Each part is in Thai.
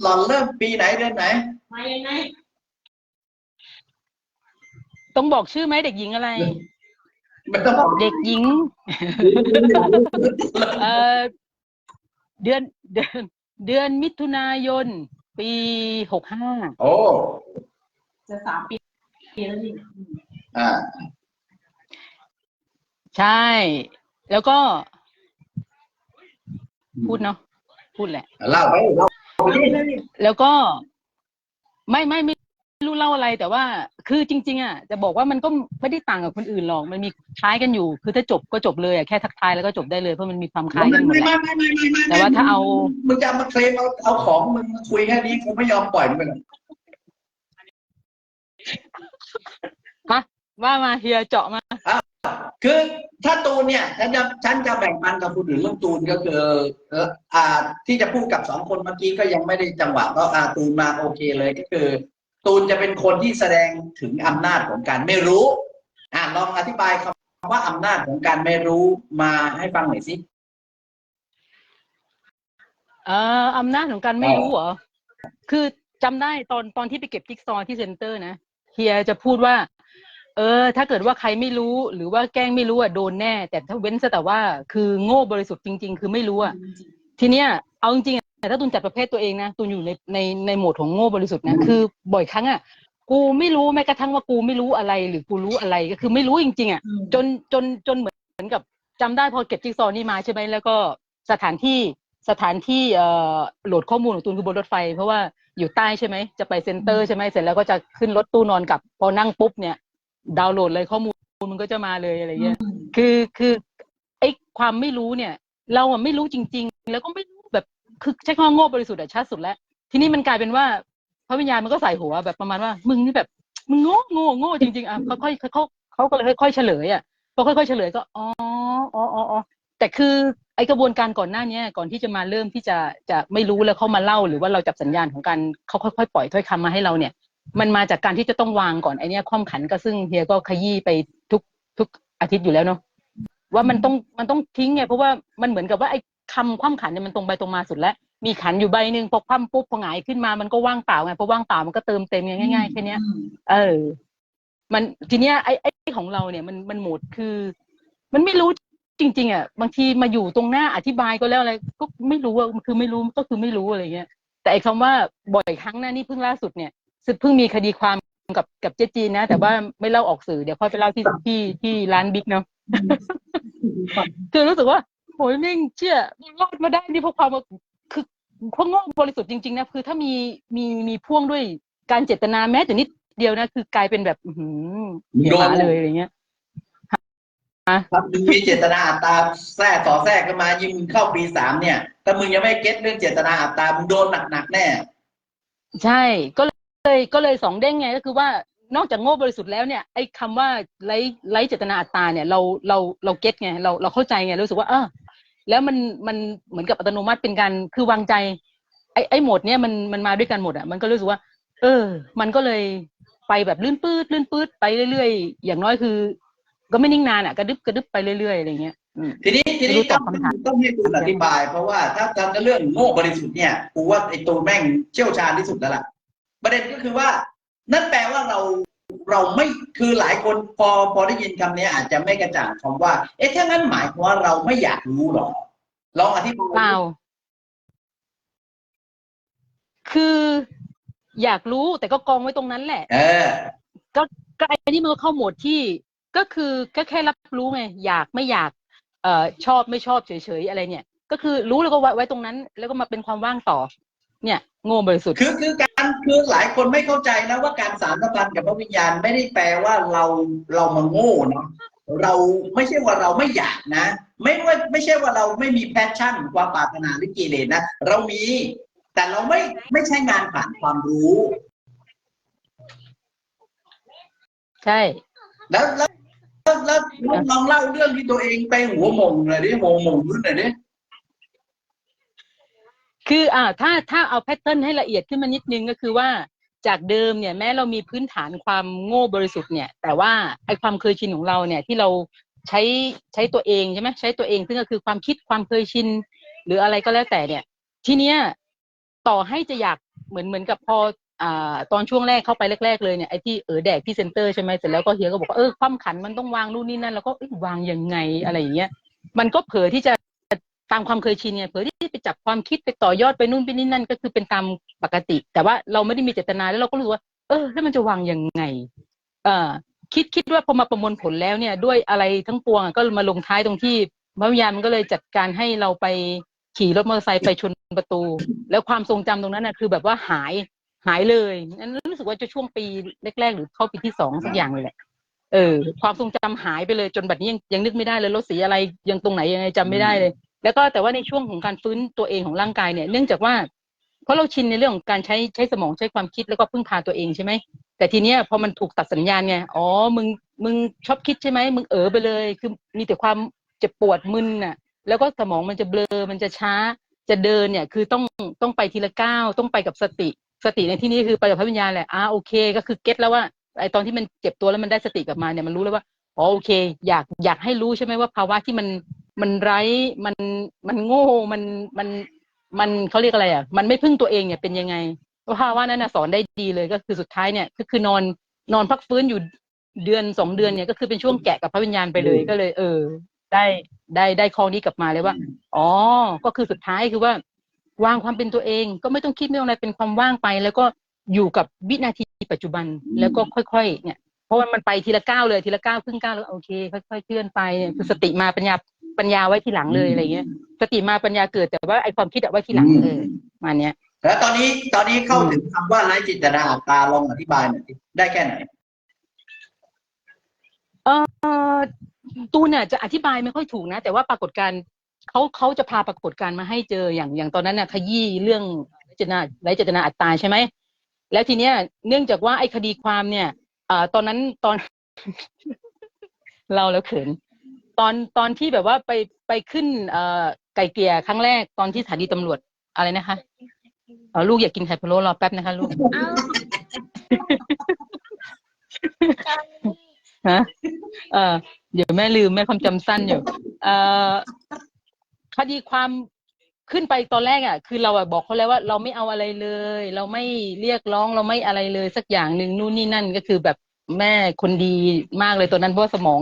หล่อนเริ่มปีไหนเดือนไหน มายังไงต้องบอกชื่อไหมเด็กหญิงอะไร ไม่ต้องบอกเด็กหญิง เอ่อเดือนเดือน เดือนมิถุนายน ปีหกห้าโอ้จะสามปีแล้วนี่อ่าใช่ แล้วก็ พูดเนาะพูดแหละ เล่าไปเล่าไปดิ แล้วก็ไม่ไม่ไม่รู้เล่าอะไรแต่ว่า คือจริง ๆอะจะบอกว่ามันก็ไม่ได้ต่างกับคนอื่นหรอกมันมีคล้ายกันอยู่ คือถ้าจบก็จบเลยอะแค่ทักทายแล้วก็จบได้เลยเพราะมันมีความคล้ายกันหมดไม่แหไม่ละไม่ไม่ไม่ไม่แต่ว่าถ้าเอา มึงจะมาเคลมเอาเอาของมึงมาคุยแค่นี้กูไม่ยอมปล่อยมึงไปหรอกว่ามาเฮียเจาะมา คือถ้าตูนเนี่ยฉันจะฉันจะแบ่งปันกับคนอื่นเรื่องตูนก็คือเอออ่าที่จะพูดกับสองคนเมื่อกี้ก็ยังไม่ได้จังหวะก็อ่าตูนมาโอเคเลยก็คือ ตูนจะเป็นคนที่แสดงถึงอำนาจของการไม่รู้ อ่าลองอธิบายคำว่าอำนาจของการไม่รู้มาให้ฟังหน่อยสิเอ่ออำนาจของการไม่อ๋อรู้เหรอคือจำได้ตอนตอนที่ไปเก็บจิ๊กซอว์ที่เซ็นเตอร์นะเฮียจะพูดว่า เออ ถ้าเกิดว่าใครไม่รู้หรือว่าแกล้งไม่รู้อะโดนแน่ แต่ถ้าเว้นซะแต่ว่าคือโง่บริสุทธิ์จริง ๆ คือไม่รู้อะทีเนี้ยเอาจริงๆอะแต่ถ้าตุนจัดประเภทตัวเองนะตุนอยู่ในในในโหมดของโง่บริสุทธิ์นะคือบ่อยครั้งอะกูไม่รู้แม้กระทั่งว่ากูไม่รู้อะไร หรือกูรู้อะไรก็คือไม่รู้จริง ๆอะจนจนจนเหมือนเหมือนกับจำได้พอเก็บจิ๊กซอว์นี่มาใช่ไหมแล้วก็สถานที่สถานที่เอ่อโหลดข้อมูลของตูนคือบนรถไฟ เพราะว่าอยู่ใต้ใช่ไหมจะไปเซ็นเตอร์ใช่ไหมเสร็จแล้วก็จะขึ้นรถตู้นอนกลับพอนั่งปุ๊บเนี่ย ดาวน์โหลดเลยข้อมูลมันก็จะมาเลยอะไรเงี้ย คือคือไอ้ความไม่รู้เนี่ย เราอะไม่รู้จริง ๆ แล้วก็ไม่รู้แบบคือใช้คำว่าโง่บริสุทธิ์อะชัดสุดแล้ว ทีนี้มันกลายเป็นว่าพระวิญญาณมันก็ใส่หัวแบบประมาณว่า มึงนี่แบบมึงโง่โง่โง่จริงๆอะค่อยๆเขาเขาก็เลยค่อยๆเฉลยอะพอค่อยๆเฉลยก็อ๋ออ๋ออ๋ออ๋อแต่คือไอกระบวนการก่อนหน้าเนี้ยก่อนที่จะมาเริ่มที่จะจะไม่รู้แล้วเขามาเล่าหรือว่าเราจับสัญญาณของการเขาค่อยๆปล่อยถ้อยคำมาให้เราเนี่ย มันมาจากการที่จะต้องวางก่อนไอเนี้ยความขันก็ซึ่งเฮียก็ขยี้ไปทุกทุกอาทิตย์อยู่แล้วเนาะว่ามันต้องมันต้องทิ้งไงเพราะว่ามันเหมือนกับว่าไอ้คำความขันเนี่ยมันตรงไปตรงมาสุดแล้วมีขันอยู่ใบหนึ่งพอคว่ำปุ๊บพอหงายขึ้นมามันก็ว่างเปล่าไงพอว่างเปล่ามันก็เติมเต็มไงง่ายๆแค่เนี้ยเออ มันทีเนี้ยไอ้ไอ้ของเราเนี่ยมันมันหมดคือ มันไม่รู้จริง ๆอะบางทีมาอยู่ตรงหน้าอธิบายก็แล้วอะไรก็ไม่รู้อะคือไม่รู้ก็คือไม่รู้อะไรเงี้ยแต่ไอ้คำว่าบ่อยครั้งนะนี่เพิ่งล่าสุดเนี่ย ซึ่งเพิ่งมีคดีความกับกับเจ๊จีนนะ แต่ว่าไม่เล่าออกสื่อเดี๋ยวค่อยไปเล่าที่ที่ที่ร้านบิ๊กเนาะคือรู้สึกว่าโหยแม่งเชื่อรอดมาได้นี่เพราะความว่าคือเพราะโง่บริสุทธิ์จริงๆนะคือถ้ามีมีมีพ่วงด้วยการเจตนาแม้แต่นิดเดียวนะ คือกลายเป็นแบบอื้อหือเหี้ยหมาเลยอะไรเงี้ยถ้ามึงมีเจตนาอัตตาแทรกต่อแทรกกันมายิ่งมึงเข้าปีสามเนี่ยถ้ามึงยังไม่เก็ตเรื่องเจตนาอัตตามึงโดนหนักๆแน่ ใช่ก็ เลยก็เลยสองเด้งไงก็คือว่านอกจากโง่บริสุทธิ์แล้วเนี่ยไอ้คำว่าไร้ไร้เจตนาอัตตาเนี่ยเราเราเราเก็ตไงเราเราเข้าใจไงรู้สึกว่าเออแล้วมันมันเหมือนกับอัตโนมัติเป็นการคือวางใจ ไอ้ไอ้โหมดเนี่ยมันมันมาด้วยกันหมดอะมันก็รู้สึกว่า เออ มันก็เลยไปแบบลื่นปืดลื่นปืดไปเรื่อยๆ อย่างน้อยคือ ก็ไม่นิ่งนานอะกระดึบกระดึบไปเรื่อยๆอะไรเงี้ยอืมทีนี้ทีไม่รู้นี้ตต้ออบงคำถามต้องให้คุณอธิบาย เพราะว่าถ้าทำเรื่องโง่บริสุทธิ์เนี่ยกูว่าไอ้ตัวแม่งเชี่ยวชาญที่สุดแล้วล่ะ ประเด็นก็คือว่า นั่นแปลว่าเราเราไม่คือหลายคนพอพอได้ยินคำนี้อาจจะไม่กระจ่างคำว่า เอ๊ะถ้างั้นหมายความว่าเราไม่อยากรู้หรอลองอธิบายเปล่าคืออยากรู้แต่ก็กองไว้ตรงนั้นแหละ เออ ก็ไอ้นี่มันก็เข้าโหมดที่ ก็คือก็แค่รับรู้ไงอยากไม่อยาก เอ่อชอบไม่ชอบเฉยๆอะไรเนี่ย ก็คือรู้แล้วก็ไว้ไว้ตรงนั้น แล้วก็มาเป็นความว่างต่อ เนี่ย โง่บริสุทธิ์คือคือการคือหลายคนไม่เข้าใจนะว่าการสารสัมพันธ์กับพระวิญญาณไม่ได้แปลว่าเราเรามาโง่เนาะเราไม่ใช่ว่าเราไม่อยากนะ ไม่ว่าไม่ใช่ว่าเราไม่มีแพชชั่นความปรารถนาหรือกิเลสนะเรามี แต่เราไม่ไม่ใช่งานผ่านความรู้ ใช่ แล้วแล้วแล้วแล้วแล้วลองเล่าเรื่องที่ตัวเองไปหัวหมงหน่อยดิโมงหมงรุ่นหน่อยดิ คืออ่าถ้าถ้าเอาแพทเทิร์นให้ละเอียดขึ้นมานิดนึงก็คือว่าจากเดิมเนี่ยแม้เรามีพื้นฐานความโง่บริสุทธิ์เนี่ย แต่ว่าไอความเคยชินของเราเนี่ยที่เราใช้ใช้ตัวเองใช่ไหมใช้ตัวเองซึ่งก็คือความคิดความเคยชิน หรืออะไรก็แล้วแต่เนี่ย ทีเนี้ยต่อให้จะอยากเหมือนเหมือนกับพออ่าตอนช่วงแรกเข้าไปแรกๆเลยเนี่ยไอ้ที่เออแดกที่เซ็นเตอร์ใช่ไหมเสร็จแล้วก็เฮียก็บอกว่าเออความขันมันต้องวางนู่นนี่นั่นแล้วก็วางยังไงอะไรอย่างเงี้ยมันก็เผลอที่จะ ตามความเคยชินไงเผลอที่ไปจับความคิดไปต่อยอดไปนู่นไปนี่นั่นก็คือเป็นตามปกติ แต่ว่าเราไม่ได้มีเจตนาแล้วเราก็รู้ว่า เออ แล้วมันจะวางยังไง เออคิดคิดว่าพอมาประมวลผลแล้วเนี่ย ด้วยอะไรทั้งปวงก็มาลงท้ายตรงที่พระวิญญาณมันก็เลยจัดการให้เราไปขี่รถมอเตอร์ไซค์ไปชนประตู แล้วความทรงจำตรงนั้นน่ะคือแบบว่าหายหายเลยนั้นรู้สึกว่าจะช่วงปีแรกๆ หรือเข้าปีที่สองสักอย่างเลยแหละเออ ความทรงจำหายไปเลยจนบัดนี้ยังยังนึกไม่ได้เลยรถสีอะไรยังตรงไหนยังไงจำไม่ได้เลย แล้วก็แต่ว่าในช่วงของการฟื้นตัวเองของร่างกายเนี่ย เนื่องจากว่าเพราะเราชินในเรื่องของการใช้ใช้สมองใช้ความคิดแล้วก็พึ่งพาตัวเองใช่ไหมแต่ทีเนี้ยพอมันถูกตัดสัญญาณไงอ๋อมึงมึงชอบคิดใช่ไหมมึงเออไปเลย คือมีแต่ความเจ็บปวดมึนน่ะ แล้วก็สมองมันจะเบลอมันจะช้า จะเดินเนี่ย คือต้องต้องไปทีละก้าวต้องไปกับสติ สติในที่นี้คือไปกับพระวิญญาณแหละอ่าโอเค ก็คือเก็ตแล้วว่าไอตอนที่มันเจ็บตัวแล้วมันได้สติกลับมาเนี่ยมันรู้แล้วว่าอ๋อโอเค อยากอยากให้รู้ใช่ไหมว่าภาวะที่มัน มันไร้มันมันโง่มันมันมันเขาเรียกอะไรอะ มันไม่พึ่งตัวเองเนี่ยเป็นยังไงภาวะนั้นนะสอนได้ดีเลยก็คือสุดท้ายเนี่ย ก็คือนอนนอนพักฟื้นอยู่เดือนสองเดือนเนี่ยก็คือเป็นช่วงแกะกับพระวิญญาณไปเลยก็เลย เออ ได้ได้ได้ข้อนี้กลับมาเลยว่า อ๋อ ก็คือสุดท้ายคือว่า วางความเป็นตัวเอง ก็ไม่ต้องคิดไม่ต้องอะไรเป็นความว่างไป แล้วก็อยู่กับวินาทีปัจจุบันแล้วก็ค่อยๆเนี่ย เพราะว่ามันไปทีละก้าวเลยทีละก้าวครึ่งก้าวแล้วโอเค ค่อยๆเคลื่อนไปเนี่ยคือสติมาปัญญา ปัญญาไว้ทีหลังเลยอะไรเงี้ยสติมาปัญญาเกิดแต่ว่าไอความคิดอะไว้ทีหลังเออมาเนี้ยแล้วตอนนี้ตอนนี้เข้าถึงคำว่าไร้จินตนาอัตตาลองอธิบายหน่อยสิได้แค่ไหนเออตูนเนี่ยจะอธิบายไม่ค่อยถูกนะ แต่ว่าปรากฏการณ์เขาเขาจะพาปรากฏการณ์มาให้เจออย่างอย่างตอนนั้นน่ะขยี้เรื่องไร้เจตนาไร้เจตนาอัตตาใช่ไหมแล้วทีเนี้ย เนื่องจากว่าไอ้คดีความเนี่ยเอ่อตอนนั้นตอน เราแล้วเขิน ตอนตอนที่แบบว่าไปไปขึ้นเอ่อไก่เกลี่ยครั้งแรกตอนที่สถานีตำรวจอะไรนะคะเออลูกอยากกินไข่พะโล้รอแป๊บนะคะลูกฮะเออเดี๋ยวแม่ลืมแม่ความจำสั้นอยู่เอ่อคดีความขึ้นไปตอนแรกอะ คือเราอะบอกเขาแล้วว่าเราไม่เอาอะไรเลย เราไม่เรียกร้องเราไม่อะไรเลย สักอย่างหนึ่งนู่นนี่นั่นก็คือแบบแม่คนดีมากเลยตอนนั้นเพราะว่าสมอง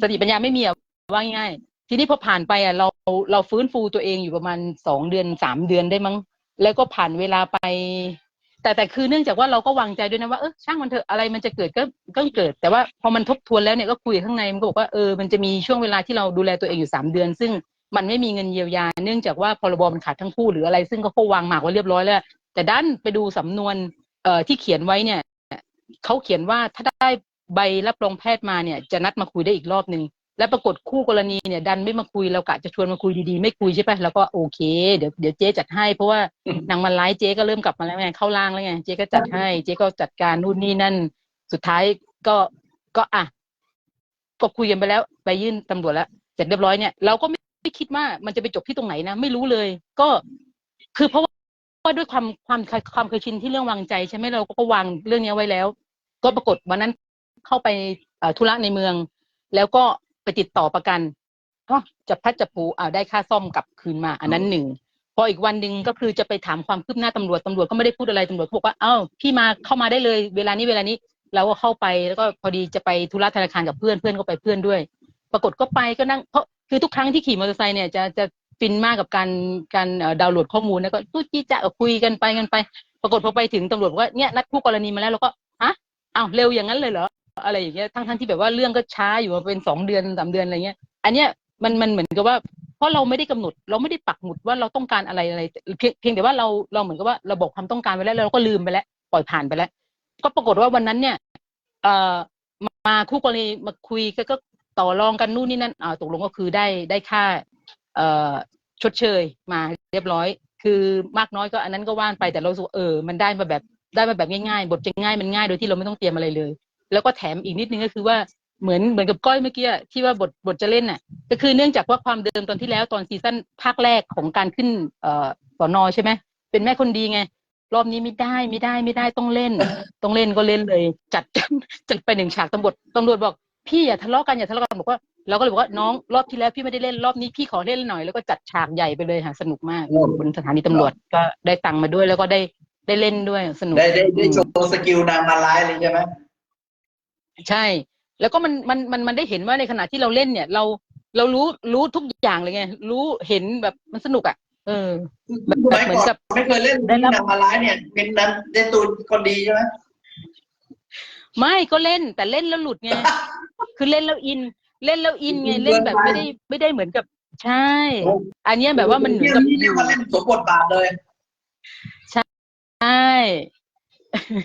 สติปัญญาไม่มีอะว่าง่ายๆทีนี้พอผ่านไปอะเราเราฟื้นฟูตัวเองอยู่ประมาณสองเดือนสามเดือนได้มั้ง แล้วก็ผ่านเวลาไป แต่แต่คือเนื่องจากว่าเราก็วางใจด้วยนะว่าเออช่างมันเถอะอะไรมันจะเกิดก็ก็เกิด แต่ว่าพอมันทบทวนแล้วเนี่ยก็คุยข้างในมันก็บอกว่าเออมันจะมีช่วงเวลาที่เราดูแลตัวเองอยู่สามเดือน ซึ่งมันไม่มีเงินเยียวยา เนื่องจากว่าพรบมันขาดทั้งคู่หรืออะไร ซึ่งก็เขาวางหมากไว้เรียบร้อยแล้ว แต่ด้านไปดูสำนวนเอ่อที่เขียนไว้เนี่ยเขาเขียนว่าถ้าได้ ใบรับรองแพทย์มาเนี่ยจะนัดมาคุยได้อีกรอบหนึ่งแล้วปรากฏคู่กรณีเนี่ย ดันไม่มาคุยเรากะจะชวนมาคุยดีๆไม่คุยใช่ปะแล้วก็โอเคเดี๋ยวเดี๋ยวเจ๊จัดให้เพราะว่านางมันไลฟ์เจ๊ก็เริ่มกลับมาแล้วไงเข้าล่างแล้วไงเจ๊ก็จัดให้ เจ๊ก็จัดการนู่นนี่นั่น สุดท้ายก็ก็อะก็คุยกันไปแล้ว ไปยื่นตำรวจแล้วเสร็จเรียบร้อยเนี่ยเราก็ไม่ไม่คิดว่ามันจะไปจบที่ตรงไหนนะไม่รู้เลย ก็คือเพราะว่าว่าด้วยความความความเคยชินที่เรื่องวางใจใช่ไหมเราก็วางเรื่องนี้ไว้แล้ว ก็ปรากฏวันนั้น เข้าไปธุระในเมือง แล้วก็ไปติดต่อประกันก็จะพัดจะผูเอาได้ค่าซ่อมกลับคืนมา อันนั้นหนึ่งพออีกวันหนึ่งก็คือจะไปถามความคืบหน้าตำรวจตำรวจก็ไม่ได้พูดอะไรตำรวจก็บอกว่าเอ้าพี่มาเข้ามาได้เลย เวลานี้เวลานี้เราก็เข้าไปแล้วก็พอดีจะไปธุระธนาคารกับเพื่อนเพื่อนก็ไปเพื่อนด้วย ปรากฏก็ไปก็นั่งเพราะคือทุกครั้งที่ขี่มอเตอร์ไซค์เนี่ยจะจะฟินมากกับการการดาวน์โหลดข้อมูลแล้วก็ตู้จี้จะคุยกันไปกันไป ปรากฏพอไปถึงตำรวจบอกว่าเนี่ยนัดคู่กรณีมาแล้วเราก็ฮะอ้าวเร็วอย่างนั้นเลยเหรอ อะไรอย่างเงี้ยทั้งทั้งที่แบบว่าเรื่องก็ช้าอยู่มาเป็นสองเดือนสามเดือนอะไรเงี้ย อันเนี้ยมันมันเหมือนกับว่าเพราะเราไม่ได้กำหนด เราไม่ได้ปักหมุดว่าเราต้องการอะไรอะไรเพียงเพียงแต่ว่าเราเราเหมือนกับว่าเราบอกความต้องการไว้แล้วเราก็ลืมไปแล้ว ปล่อยผ่านไปแล้ว ก็ปรากฏว่าวันนั้นเนี่ยเอ่อมามาคู่กรณีมาคุยก็ก็ต่อรองกันนู่นนี่นั่นอ่าตกลงก็คือได้ได้ค่า เอ่อชดเชยมาเรียบร้อย คือมากน้อยก็อันนั้นก็ว่านไปแต่เรารู้สึกว่าเออ มันได้มาแบบได้มาแบบง่ายๆ บทจะง่ายมันง่ายโดยที่เราไม่ต้องเตรียมอะไรเลย แล้วก็แถมอีกนิดนึงก็คือว่าเหมือนเหมือนกับก้อยเมื่อกี้ที่ว่าบทบทจะเล่นน่ะ ก็คือเนื่องจากว่าความเดิมตอนที่แล้วตอนซีซั่นภาคแรกของการขึ้นเอ่อสอนอใช่ไหมเป็นแม่คนดีไง รอบนี้ไม่ได้ไม่ได้ไม่ได้ต้องเล่น ต้องเล่นก็เล่นเลย จัดจัดไปหนึ่งฉากตำรวจตำรวจบอก พี่อย่าทะเลาะกันอย่าทะเลาะกันบอกว่าเราก็เลยบอกว่าน้องรอบที่แล้วพี่ไม่ได้เล่นรอบนี้พี่ขอเล่นหน่อยแล้วก็จัดฉากใหญ่ไปเลยค่ะสนุกมากบนสถานีตำรวจก็ได้ตังค์มาด้วยแล้วก็ได้ได้เล่นด้วยสนุกได้ได้ได้โชว์สกิลนางมาร้ายเลยใช่ไหม ใช่ แล้วก็มันมันมันมันได้เห็นว่าในขณะที่เราเล่นเนี่ย เราเรารู้รู้ทุกอย่างเลยไง รู้เห็นแบบมันสนุกอะ เออแบบสมัยเหมือนก่อนกับไม่เคยเล่นได้รับนางมาร้ายเนี่ย เป็นนันเดนตูนคนดีใช่ไหมไม่ก็เล่นแต่เล่นแล้วหลุดไงคือเล่นแล้วอิน เล่นแล้วอินไงเล่นแบบไม่ได้ไม่ได้เหมือนกับใช่ อันเนี้ยแบบว่ามันเหมือนกับเรียกว่าเล่นสมบทบาทเลย ใช่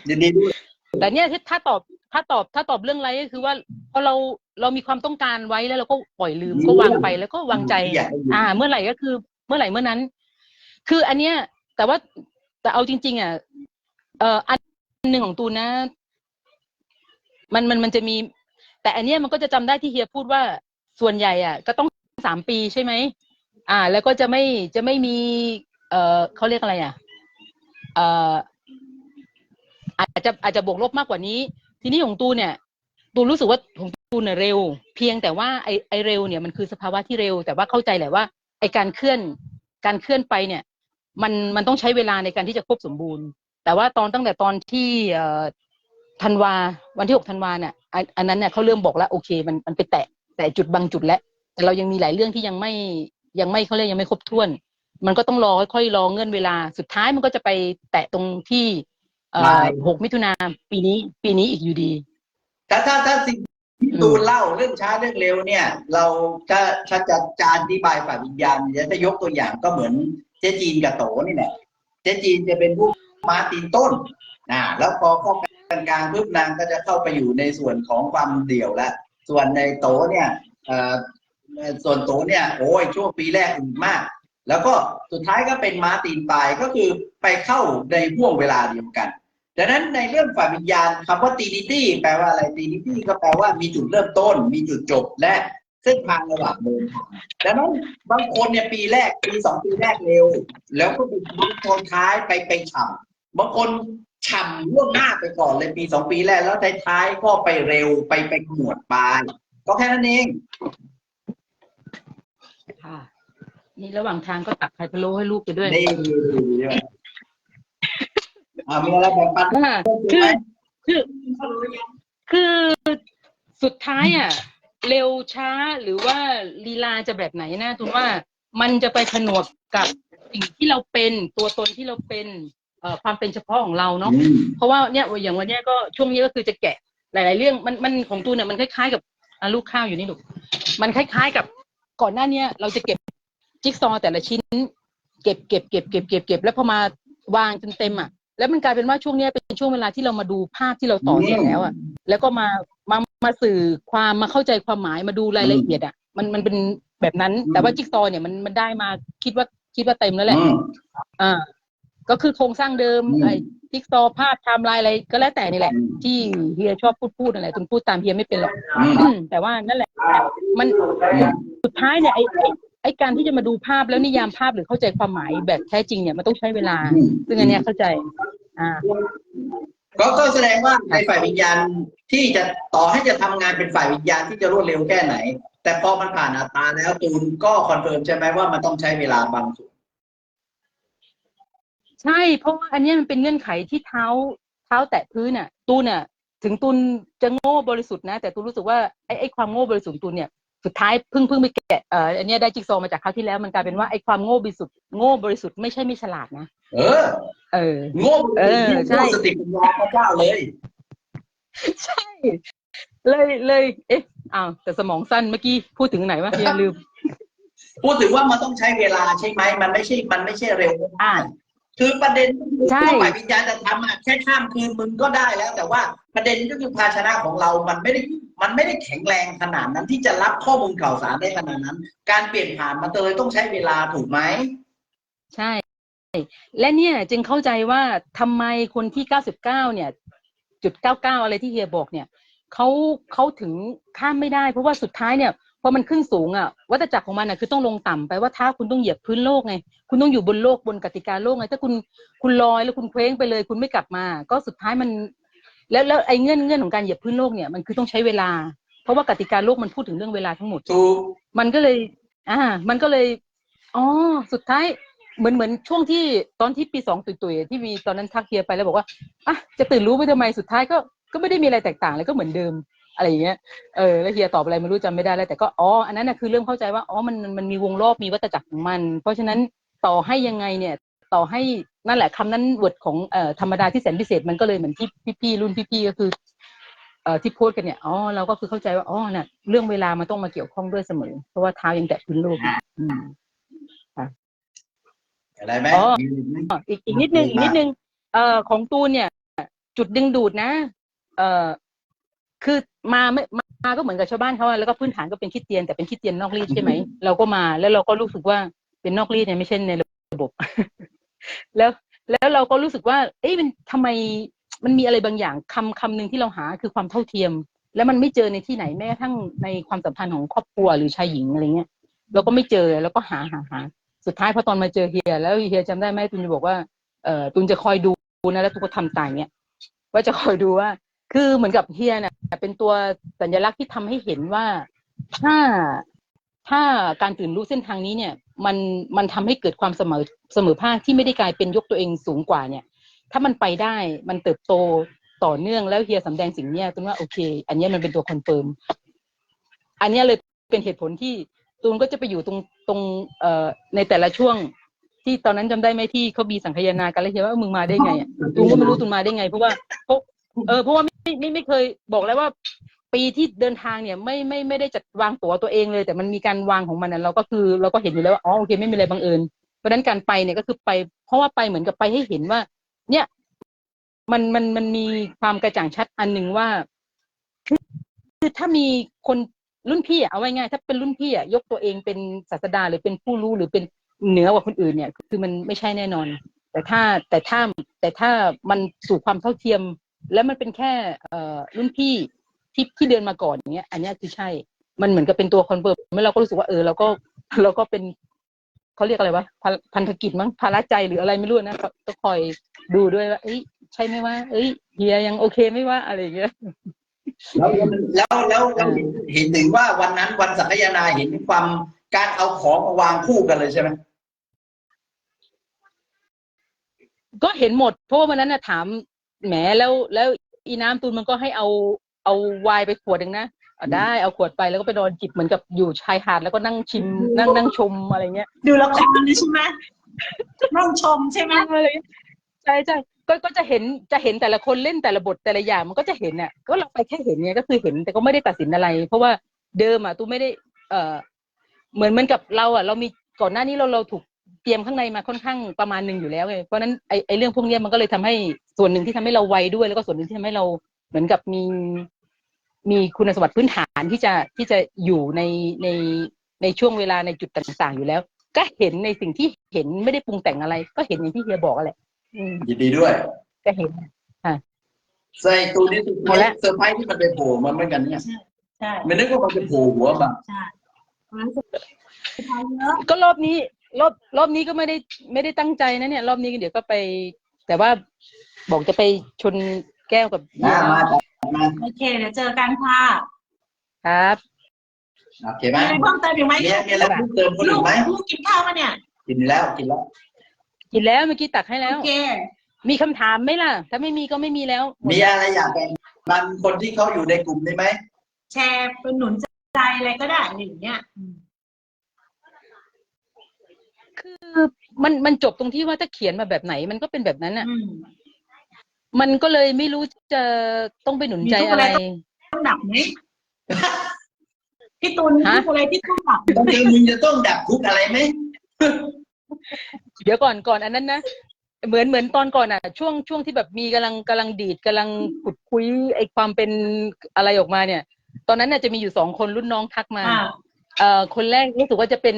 ยินดีด้วย แต่เนี้ยถ้าตอบถ้าตอบถ้าตอบเรื่องอะไรก็คือว่าพอเราเรามีความต้องการไว้แล้วเราก็ปล่อยลืมก็วางไปแล้วก็วางใจอยากให้อยู่อ่า เมื่อไหร่ก็คือ เมื่อไหร่เมื่อนั้น คืออันเนี้ย แต่ว่าแต่เอาจริง ๆ อะ เอ่ออันหนึ่งของตูนนะ มันมันมันจะมี แต่อันเนี้ยมันก็จะจำได้ที่เฮียพูดว่าส่วนใหญ่อะ ก็ต้องสามปีใช่ไหมอ่า แล้วก็จะไม่จะไม่มี เอ่อเขาเรียกอะไรอะ เอ่อ อาจจะอาจจะบวกลบมากกว่านี้ ทีนี้ของตูเนี่ยตูรู้สึกว่าของตูเนี่ยเร็ว เพียงแต่ว่าไอไอเร็วเนี่ยมันคือสภาวะที่เร็ว แต่ว่าเข้าใจแหละว่าไอการเคลื่อนการเคลื่อนไปเนี่ย มันมันต้องใช้เวลาในการที่จะครบสมบูรณ์ แต่ว่าตอนตั้งแต่ตอนที่เอ่อธันวาวันที่หกธันวาเนี่ยอันนั้นเนี่ยเขาเริ่มบอกแล้วโอเค มันมันไปแตะแต่จุดบางจุดแล้ว แต่เรายังมีหลายเรื่องที่ยังไม่ยังไม่เขาเรียกยังไม่ครบถ้วน มันก็ต้องรอค่อยๆรอเงื่อนเวลาสุดท้ายมันก็จะไปแตะตรงที่ หกมิถุนาปีนี้ ปีนี้อีกอยู่ดี ถ้าถ้าถ้าสิ่งที่ตูนเล่าเรื่องช้าเรื่องเร็วเนี่ย เราถ้าถ้าจะจะอธิบายฝ่ายวิญญาณเนี่ยจะยกตัวอย่างก็เหมือนเจ๊จีนกับโตนี่แหละเจ๊จีนจะเป็นผู้มาตีนต้นอ่าแล้วพอเข้ากลางกลางๆปุ๊บนางก็จะเข้าไปอยู่ในส่วนของความเดี่ยวแล้วส่วนในโตเนี่ยเอ่อส่วนโตเนี่ยโอ้ยช่วงปีแรกอึดมาก แล้วก็สุดท้ายก็เป็นม้าตีนปลายก็คือไปเข้าในห่วงเวลาเดียวกัน ดังนั้นในเรื่องฝ่ายวิญญาณคำว่าตีนิตี้แปลว่าอะไรตีนิตี้ก็แปลว่ามีจุดเริ่มต้น มีจุดจบและเส้นทางระหว่างเดินทางดังนั้นบางคนเนี่ยปีแรกปีสองปีแรกเร็ว แล้วก็บางคนท้ายไปไปฉ่ำบางคนฉ่ำล่วงหน้าไปก่อนเลยปีสองปีแรกแล้วท้ายๆก็ไปเร็วไปไปขมวดปลาย ก็แค่นั้นเองค่ะนี่ระหว่างทางก็ตักไข่พะโล้ให้ลูกไปด้วยนี่ อ่ามีอะไรแบ่งปันอ่าคืคืออคือคือสุดท้ายอะ เร็วช้าหรือว่าลีลาจะแบบไหนนะทุนว่ามันจะไปผนวกกับสิ่งที่เราเป็นตัวตนที่เราเป็นเอ่อความเป็นเฉพาะของเราเนาะเพราะว่าเนี่ยอย่างวันเนี้ยก็ช่วงนี้ก็คือจะแกะหลาย ๆ เรื่องมันมันของตูนเนี่ยมันคล้าย ๆ กับอะลูกข้าวอยู่นี่ลูกมันคล้าย ๆ กับก่อนหน้าเนี้ยเราจะเก็บจิ๊กซอว์แต่ละชิ้น เก็บเก็บเก็บเก็บเก็บเก็บแล้วพอมาวางจนเต็มอะ แล้วมันกลายเป็นว่าช่วงเนี้ยเป็นช่วงเวลาที่เรามาดูภาพที่เราต่อเสร็จแล้วอะแล้วก็มามามาสื่อความมาเข้าใจความหมายมาดูรายละเอียดอะมันมันเป็นแบบนั้น แต่ว่าจิ๊กซอว์เนี่ยมันมันได้มาคิดว่าคิดว่าเต็มแล้วแหละอืมอ่าก็คือโครงสร้างเดิมอืมไอ้จิ๊กซอว์ภาพไทม์ไลน์อะไรก็แล้วแต่นี่แหละ ที่เฮียชอบพูดพูดอะไรตุนพูดตามเฮียไม่เป็นหรอกอืมแต่ว่านั่นแหละ มันสุดท้ายเนี่ยไอ้ ไอ้ไอ้การที่จะมาดูภาพแล้วนิยามภาพหรือเข้าใจความหมายแบบแท้จริงเนี่ยมันต้องใช้เวลา ซึ่งอันเนี้ยเข้าใจ อ่า ก็ก็แสดงว่าในฝ่ายวิญญาณที่จะต่อให้จะทำงานเป็นฝ่ายวิญญาณที่จะรวดเร็วแค่ไหน แต่พอมันผ่านอัตราแล้วตูนก็คอนเฟิร์มใช่ไหมว่ามันต้องใช้เวลาบางส่วนใช่เพราะว่าอันเนี้ยมันเป็นเงื่อนไขที่เท้าเท้าแตะพื้นน่ะ ตูนน่ะ ถึงตูนจะโง่บริสุทธิ์นะ แต่ตูนรู้สึกว่าไอ้ไอ้ความโง่บริสุทธิ์ของตูนเนี่ย สุดท้ายเพิ่งเพิ่งไปแกะเอ่ออันเนี้ยได้จิ๊กซอว์มาจากคราวที่แล้วมันกลายเป็นว่าไอ้ความโง่บริสุทธิ์โง่บริสุทธิ์ไม่ใช่ไม่ฉลาดนะเออ เออ โง่เออใช่ โง่สติปัญญาพระเจ้าเลย ใช่ เลยเลย เอ๊ะอ้าวแต่สมองสั้นเมื่อกี้พูดถึงไหนวะเฮียลืม พูดถึงว่ามันต้องใช้เวลาใช่ไหมมันไม่ใช่ มันไม่ใช่เร็วอ่า คือประเด็นก็คือใช่ถ้าฝ่ายวิญญาณจะทำอะแค่ข้ามคืนมึงก็ได้แล้ว แต่ว่าประเด็นก็คือภาชนะของเรา มันไม่ได้ มันไม่ได้แข็งแรงขนาดนั้นที่จะรับข้อมูลข่าวสารได้ขนาดนั้น การเปลี่ยนผ่านมันเลยต้องใช้เวลาถูกไหมใช่ และเนี่ยจึงเข้าใจว่าทำไมคนที่99เนี่ย จุด99อะไรที่เฮียบอกเนี่ยเขาเขาถึงข้ามไม่ได้ เพราะว่าสุดท้ายเนี่ยพอมันขึ้นสูงอะวัฏจักรของมันอะคือต้องลงต่ำไปว่าเท้าคุณต้องเหยียบพื้นโลกไงคุณต้องอยู่บนโลกบนกติกาโลกไงถ้าคุณคุณลอยแล้วคุณเคว้งไปเลย คุณไม่กลับมา ก็สุดท้ายมัน แล้วแล้วไอ้เงื่อนเงื่อนของการเหยียบพื้นโลกเนี่ยมันคือต้องใช้เวลา เพราะว่ากติกาโลกมันพูดถึงเรื่องเวลาทั้งหมดถูกมันก็เลย อ่า มันก็เลยอ๋อสุดท้ายเหมือนเหมือนช่วงที่ตอนที่ปีสองตุยๆที่มีตอนนั้นทักเฮียไปแล้วบอกว่าอะจะตื่นรู้ไปทำไมสุดท้ายก็ก็ไม่ได้มีอะไรแตกต่างเลยก็เหมือนเดิมอะไรอย่างเงี้ย เออ แล้วเฮียตอบอะไรไม่รู้จำไม่ได้แล้วแต่ก็ อ๋อ อันนั้นน่ะคือเริ่มเข้าใจว่า อ๋อ มัน มันมันมีวงรอบ มีวัฏจักรของมัน เพราะฉะนั้นต่อให้ยังไงเนี่ย ต่อให้นั่นแหละคำนั้นวดของเอ่อธรรมดาที่แสนพิเศษมันก็เลยเหมือนที่พี่ๆรุ่นพี่ๆก็คือเอ่อที่โพสต์กันเนี่ยอ๋อเราก็คือเข้าใจว่าอ๋อน่ะเรื่องเวลามันต้องมาเกี่ยวข้องด้วยเสมอ เพราะว่าเท้ายังแตะพื้นโลกอยู่อืมอะไรไหมอ๋อมีอีกไหมอ๋ออีกอีกนิดนึงอีกนิดนึงเอ่อของตูนเนี่ย จุดดึงดูดนะ เอ่อคือมาไม่มามาก็เหมือนกับชาวบ้านเขาอะแล้วก็พื้นฐานก็เป็นคริดเตียนแต่เป็นคริดเตียนนอกรีดใช่ไหมเราก็มาแล้วเราก็รู้สึกว่าเป็นนอกรีดเนี่ยไม่ใช่ในระบบ แล้วแล้วเราก็รู้สึกว่า เอ๊ะมันทำไมมันมีอะไรบางอย่างคำคำหนึ่งที่เราหาคือความเท่าเทียม แล้วมันไม่เจอในที่ไหนแม้กระทั่งในความสัมพันธ์ของครอบครัวหรือชายหญิงอะไรเงี้ยเราก็ไม่เจอแล้วก็หาหาหาสุดท้ายพอตอนมาเจอเฮีย แล้วเฮียจำได้ไหมตุนจะบอกว่าเออตุนจะคอยดูนะแล้วตุนก็ทำตามเนี้ยว่าจะคอยดูว่า คือเหมือนกับเฮียเนี่ยเป็นตัวสัญลักษณ์ที่ทำให้เห็นว่าถ้าถ้าการตื่นรู้เส้นทางนี้เนี่ย มันมันทำให้เกิดความเสมอเสมอภาคที่ไม่ได้กลายเป็นยกตัวเองสูงกว่าเนี่ย ถ้ามันไปได้มันเติบโตต่อเนื่องแล้วเฮียสำแดงสิ่งเนี้ยตุนว่าโอเค อันเนี้ยมันเป็นตัวคอนเฟิร์มอันเนี้ยเลยเป็นเหตุผลที่ตูนก็จะไปอยู่ตรงตรงเอ่อในแต่ละช่วง ที่ตอนนั้นจำได้ไหมที่เขามีสังคายนากันแล้วเฮียว่าเออมึงมาได้ไงอะตูนก็ไม่รู้ตูนมาได้ไง เพราะว่าเพราะเออเพราะว่าไม่ไม่ไม่ไม่เคยบอกแล้วว่า ปีที่เดินทางเนี่ยไม่ไม่ไม่ได้จัดวางตั๋วตัวเองเลย แต่มันมีการวางของมันนะเราก็คือ เราก็เห็นอยู่แล้วว่าอ๋อโอเคไม่มีอะไรบังเอิญเพราะนั้นการไปเนี่ยก็คือไป เพราะว่าไปเหมือนกับไปให้เห็นว่า เนี่ย มันมันมันมีความกระจ่างชัดอันหนึ่งว่าคือคือถ้ามีคนรุ่นพี่อะเอาไว้ง่ายถ้าเป็นรุ่นพี่อะยกตัวเองเป็นศาสดาหรือเป็นผู้รู้หรือเป็นเหนือกว่าคนอื่นเนี่ย คือมันไม่ใช่แน่นอน แต่ถ้าแต่ถ้าแต่ถ้ามันสู่ความเท่าเทียม แล้วมันเป็นแค่รุ่นพี่ ที่ที่เดินมาก่อนอย่างเงี้ย อันเนี้ยคือใช่ มันเหมือนกับเป็นตัวคอนเฟิร์มแล้วเราก็รู้สึกว่าเออเราก็เราก็เป็นเขาเรียกอะไรวะพันพันธกิจมั้งภาระใจหรืออะไรไม่รู้นะก็ต้องคอยดูด้วยว่าเอ้ยใช่ไหมว่า เอ้ยเฮียยังโอเคไหมว่าอะไรอย่างเงี้ยแล้วแล้วแล้วแล้วเห็นเห็นถึงว่าวันนั้นวันสังคายนาเห็นความการเอาของมาวางคู่กันเลยใช่ไหมก็เห็นหมด เพราะว่าวันนั้นน่ะถามแหมแล้วแล้วอีน้ำตูนมันก็ให้เอา เอาไวน์ไปขวดหนึ่งนะเอาได้เอาขวดไปแล้วก็ไปนอนจิบเหมือนกับอยู่ชายหาดแล้วก็นั่งชิมนั่งนั่งชมอะไรเงี้ยดูละครเลยใช่ไหมนั่งชมใช่ไหมอะไรเงี้ยใช่ใช่ก็ก็จะเห็นจะเห็นแต่ละคนเล่นแต่ละบทแต่ละอย่างมันก็จะเห็นอะก็เราไปแค่เห็นไงก็คือเห็นแต่ก็ไม่ได้ตัดสินอะไร เพราะว่าเดิมอะตูไม่ได้ เอ่อ เหมือนเหมือนกับเราอะ เรามีก่อนหน้านี้เราเราถูกเตรียมข้างในมาค่อนข้างประมาณหนึ่งอยู่แล้วไงเพราะฉะนั้นไอไอเรื่องพวกเนี้ยมันก็เลยทำให้ส่วนหนึ่งที่ทำให้เราไวด้วยแล้วก็ส่วนหนึ่งที่ทำให้เรา เหมือนกับมีมีคุณสมบัติพื้นฐานที่จะที่จะอยู่ในในในช่วงเวลาในจุดต่างๆอยู่แล้ว ก็เห็นในสิ่งที่เห็นไม่ได้ปรุงแต่งอะไร ก็เห็นอย่างที่เฮียบอกอะแหละอืมยินดีด้วย ก็เห็นใส่ตัวนี้สุดเอาละเซอร์ไพรส์ที่มันไปโผล่มาเหมือนกันเนี่ยใช่ไม่นึกว่ามันจะโผล่หัวมาใช่รู้สึกเยอะก็รอบนี้ รอบรอบนี้ก็ไม่ได้ไม่ได้ตั้งใจนะเนี่ย รอบนี้เดี๋ยวก็ไป แต่ว่าบอกจะไปชน แก้วกับมามาจัดมาโอเค เดี๋ยวเจอกันค่ะครับ โอเคไหมมีอะไรเพิ่มเติมอีกไหมมีมีอะไรเพิ่มเติมคนลูอื่กนไหมลูกกินข้าวมาเนี่ย กินแล้วกินแล้ว กินแล้วเมื่อกี้ตักให้แล้วโอเค มีคำถามไหมล่ะ ถ้าไม่มีก็ไม่มีแล้วมีอะไรอยากแบ่งปันคนที่เขาอยู่ในกลุ่มได้ไหมแชร์เป็นหนุนใจอะไรก็ได้หนึ่างเนี้ยอืมคือมันมันจบตรงที่ว่าถ้าเขียนมาแบบไหนมันก็เป็นแบบนั้นอะ อืม มันก็เลยไม่รู้จะต้องไปหนุนใจอะไร ต้องดับไหมพี่ตุลฮะพูดอะไรที่ต้องดับต้องเจอมึงจะต้องดับทุกข์อะไรไหมเดี๋ยวก่อนก่อนอันนั้นนะเหมือนเหมือนตอนก่อนอะ ช่วงช่วงที่แบบมีกำลังกำลังดีดกำลังขุดคุยไอ้ความเป็นอะไรออกมาเนี่ย ตอนนั้นน่ะจะมีอยู่สองคนรุ่นน้องทักมาอ่าเอ่อคนแรกรู้สึกว่าจะเป็น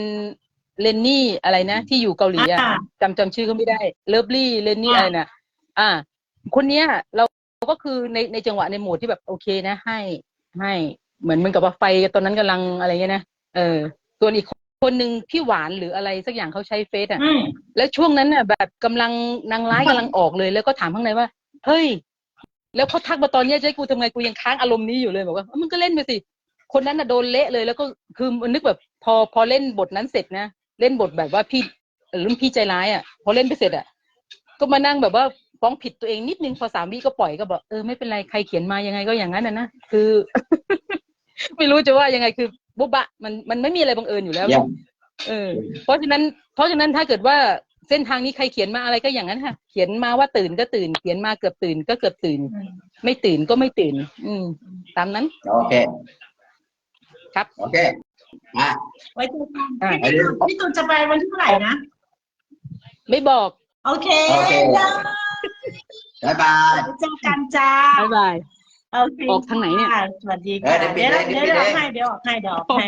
เลนนี่อะไรนะที่อยู่เกาหลีอะอ่าจำจำชื่อเขาไม่ได้ เลิฟลี่เลนนี่อ่าอะไรนะอ่า คนเนี้ยเราก็คือในในจังหวะในโหมดที่แบบโอเคนะ ให้ให้เหมือนเหมือนกับว่าไฟตอนนั้นกำลังอะไรเงี้ยนะเออส่วนอีกคนหนึ่งพี่หวานหรืออะไรสักอย่างเขาใช้เฟซอะอืมแล้วช่วงนั้นน่ะ แบบกำลังนางร้ายกำลังออกเลย แล้วก็ถามข้างในว่า เฮ้ย แล้วเขาทักมาตอนเนี้ยจะให้กูทำไงกูยังค้างอารมณ์นี้อยู่เลยบอกว่าเอ้ามึงก็เล่นไปสิคนนั้นน่ะโดนเละเลยแล้วก็คือมันนึกแบบ พอพอเล่นบทนั้นเสร็จนะเล่นบทแบบว่าพี่เออรุ่นพี่ใจร้ายอะ พอเล่นไปเสร็จอะ ก็มานั่งแบบว่า ฟ้องผิดตัวเองนิดนึงพอสามวิก็ปล่อยก็บอกเออไม่เป็นไรใครเขียนมายังไงก็อย่างนั้นนะนะคือ ไม่รู้จะว่ายังไงคือบุบะมันมันไม่มีอะไรบังเอิญอยู่แล้วเยี่ยมเออ เพราะฉะนั้น เพราะฉะนั้นถ้าเกิดว่าเส้นทางนี้ใครเขียนมาอะไรก็อย่างนั้นค่ะ เขียนมาว่าตื่นก็ตื่น เขียนมาเกือบตื่นก็เกือบตื่น ไม่ตื่นก็ไม่ตื่น อืม ตามนั้น โอเค ครับ โอเคอะไว้เจอกันอ่าพี่ตูนพี่ตูนจะไปวันที่เท่าไหร่นะ ไม่บอก โอเคโอเคได้ บ๊ายบายไว้เจอกันจ้าบ๊ายบายโอเคออกทางไหนเนี่ยค่ะสวัสดีเออค่ะเดี๋ยวปิเดี๋ดยวเลยเดี๋ยวเดี๋ยวปิดเลยเดี๋ยวออกให้เดี๋ยวออกให้เดี๋ยวออกให้